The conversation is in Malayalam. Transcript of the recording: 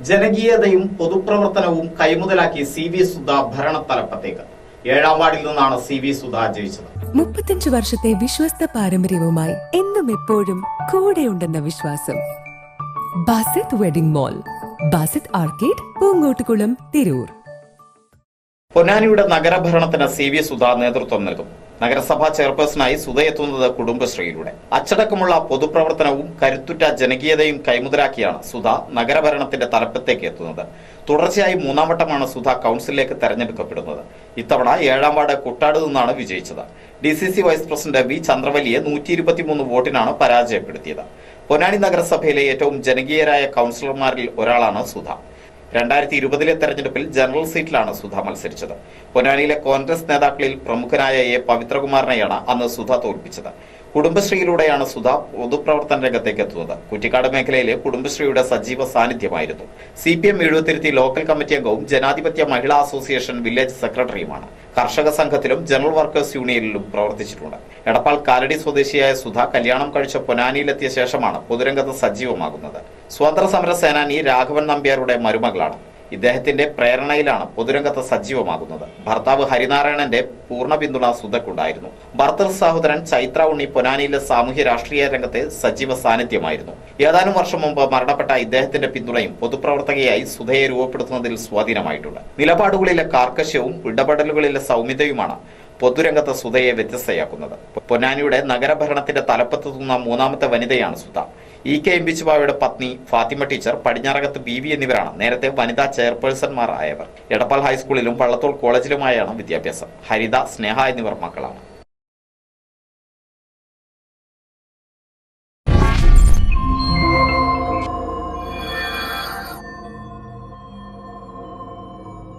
ജനകീയതയും പൊതുപ്രവർത്തനവും കൈമുതലാക്കി സി വി സുധ ഭരണത്തലപ്പത്തേക്ക് ഏഴാം വാർഡിൽ നിന്നാണ് സി വി സുധ ജയിച്ചത്. മുപ്പത്തഞ്ചു വർഷത്തെ വിശ്വസ്ത പാരമ്പര്യവുമായി എന്നും എപ്പോഴും കൂടെയുണ്ടെന്ന വിശ്വാസം. Basith wedding mall Basith arcade Poonkottukulam Tirur. പൊന്നാനിയുടെ നഗരഭരണത്തിന് സി വി സുധ നേതൃത്വം നൽകും. നഗരസഭാ ചെയർപേഴ്സണായി സുധയെത്തുന്നത് കുടുംബശ്രീയിലൂടെ. അച്ചടക്കമുള്ള പൊതുപ്രവർത്തനവും കരുത്തുറ്റ ജനകീയതയും കൈമുതലാക്കിയാണ് സുധ നഗരഭരണത്തിന്റെ തലപ്പത്തേക്ക് എത്തുന്നത്. തുടർച്ചയായി മൂന്നാം വട്ടമാണ് സുധ കൗൺസിലിലേക്ക് തെരഞ്ഞെടുക്കപ്പെടുന്നത്. ഇത്തവണ ഏഴാം വാർഡ് കുട്ടാട് നിന്നാണ് വിജയിച്ചത്. D C C vice president V ചന്ദ്രവലിയെ നൂറ്റി ഇരുപത്തിമൂന്ന് വോട്ടിനാണ് പരാജയപ്പെടുത്തിയത്. പൊന്നാനി നഗരസഭയിലെ ഏറ്റവും ജനകീയരായ കൗൺസിലർമാരിൽ ഒരാളാണ് സുധ. രണ്ടായിരത്തി ഇരുപതിലെ തെരഞ്ഞെടുപ്പിൽ ജനറൽ സീറ്റിലാണ് സുധ മത്സരിച്ചത്. പൊന്നാനിയിലെ കോൺഗ്രസ് നേതാക്കളിൽ പ്രമുഖനായ എ. പവിത്രകുമാറിനെയാണ് അന്ന് സുധ തോൽപ്പിച്ചത്. കുടുംബശ്രീയിലൂടെയാണ് സുധ പൊതുപ്രവർത്തന രംഗത്തേക്ക് എത്തുന്നത്. കുറ്റിക്കാട് മേഖലയിലെ കുടുംബശ്രീയുടെ സജീവ സാന്നിധ്യമായിരുന്നു. സി പി എം എഴുപത്തിരുത്തി ലോക്കൽ കമ്മിറ്റി അംഗവും ജനാധിപത്യ മഹിളാ അസോസിയേഷൻ വില്ലേജ് സെക്രട്ടറിയുമാണ്. കർഷക സംഘത്തിലും ജനറൽ വർക്കേഴ്സ് യൂണിയനിലും പ്രവർത്തിച്ചിട്ടുണ്ട്. എടപ്പാൾ കാലടി സ്വദേശിയായ സുധ കല്യാണം കഴിച്ച പൊനാനിയിലെത്തിയ ശേഷമാണ് പൊതുരംഗത്ത് സജീവമാകുന്നത്. സ്വാതന്ത്ര്യ സേനാനി രാഘവൻ നമ്പ്യാരുടെ മരുമകളാണ്. ഇദ്ദേഹത്തിന്റെ പ്രേരണയിലാണ് പൊതുരംഗത്ത് സജീവമാകുന്നത്. ഭർത്താവ് ഹരിനാരായണന്റെ പൂർണ പിന്തുണ സുധക്കുണ്ടായിരുന്നു. ഭർത്തൃ സഹോദരൻ ചൈത്ര ഉണ്ണി പൊനാനിയിലെ സാമൂഹ്യ രാഷ്ട്രീയ രംഗത്തെ സജീവ സാന്നിധ്യമായിരുന്നു. ഏതാനും വർഷം മുമ്പ് മരണപ്പെട്ട ഇദ്ദേഹത്തിന്റെ പിന്തുണയും പൊതുപ്രവർത്തകയായി സുധയെ രൂപപ്പെടുത്തുന്നതിൽ സ്വാധീനമായിട്ടുണ്ട്. നിലപാടുകളിലെ കാർക്കശ്യവും ഇടപെടലുകളിലെ സൗമ്യതയുമാണ് പൊതുരംഗത്ത് സുധയെ വ്യത്യസ്തയാക്കുന്നത്. പൊന്നാനിയുടെ നഗരഭരണത്തിന്റെ തലപ്പത്തെത്തുന്ന മൂന്നാമത്തെ വനിതയാണ് സുധ. ഇ കെ എം ബിച്ചുബാവയുടെ പത്നി ഫാത്തിമ ടീച്ചർ പടിഞ്ഞാറകത്ത് ബി വി എന്നിവരാണ് നേരത്തെ വനിതാ ചെയർപേഴ്സൺമാർ ആയവർ എടപ്പാൾ ഹൈസ്കൂളിലും വള്ളത്തോൾ കോളേജിലുമായാണ് വിദ്യാഭ്യാസം. ഹരിത സ്നേഹ എന്നിവർ മക്കളാണ്.